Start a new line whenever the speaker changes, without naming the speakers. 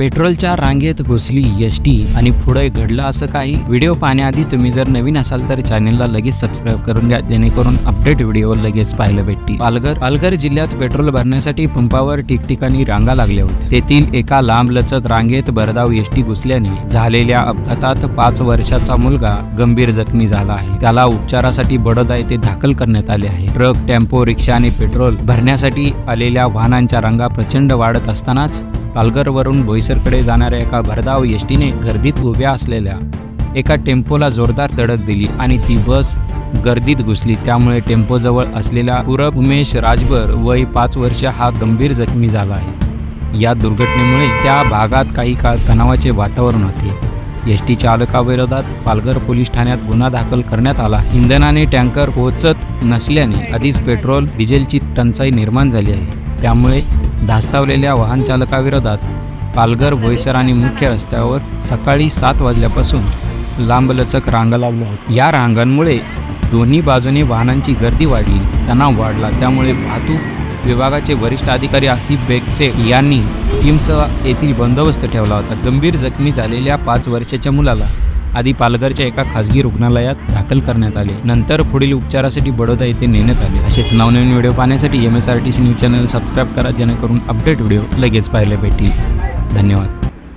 पेट्रोलच्या रांगेत घुसली S T आणि पुढे घडलं असं काही व्हिडिओ पाहण्याआधी तुम्ही जर नवीन असाल तर चॅनलला लगेच सबस्क्राईब करून घ्या जेणेकरून अपडेट व्हिडिओ लगेच पाहायला भेटतील. पालघर पालघर जिल्ह्यात पेट्रोल भरण्यासाठी पंपावर ठिकठिकाणी रांगा लागल्या होत्या. तेथील एका लांब लचक रांगेत भरधाव एस टी घुसल्याने झालेल्या अपघातात पाच वर्षाचा मुलगा गंभीर जखमी झाला आहे. त्याला उपचारासाठी बडोदा येथे दाखल करण्यात आले आहे. ट्रक टेम्पो रिक्षा आणि पेट्रोल भरण्यासाठी आलेल्या वाहनांच्या रांगा प्रचंड वाढत असतानाच पालघरवरून बोईसरकडे जाणाऱ्या एका भरधाव एसटीने गर्दीत उभ्या असलेल्या एका टेम्पोला जोरदार धडक दिली आणि ती बस गर्दीत घुसली. त्यामुळे टेम्पोजवळ असलेला पूरब उमेश राजभर वय पाच वर्ष हा गंभीर जखमी झाला आहे. या दुर्घटनेमुळे त्या भागात काही काळ तणावाचे वातावरण होते. एस टी चालकाविरोधात पालघर पोलीस ठाण्यात गुन्हा दाखल करण्यात आला. इंधनाने टँकर पोहोचत नसल्याने आधीच पेट्रोल डिझेलची टंचाई निर्माण झाली आहे. त्यामुळे धास्तावलेल्या वाहन चालकाविरोधात पालघर भोईसर आणि मुख्य रस्त्यावर सकाळी सात वाजल्यापासून लांबलचक रांगा लागल्या या रांगांमुळे दोन्ही बाजूने वाहनांची गर्दी वाढली तणाव वाढला. त्यामुळे वाहतूक विभागाचे वरिष्ठ अधिकारी आसिफ बेगसे यांनी टीमसह येथील बंदोबस्त ठेवला होता. गंभीर जखमी झालेल्या पाच वर्षाच्या मुलाला आधी पालघरच्या एका खासगी रुग्णालयात दाखल करण्यात आले. नंतर पुढील उपचारासाठी बडोदा येथे नेण्यात आले. असेच नवनवीन व्हिडिओ पाहण्यासाठी M S R T C news channel subscribe करा जेणेकरून अपडेट व्हिडिओ लगेच पाहायला भेटतील. धन्यवाद.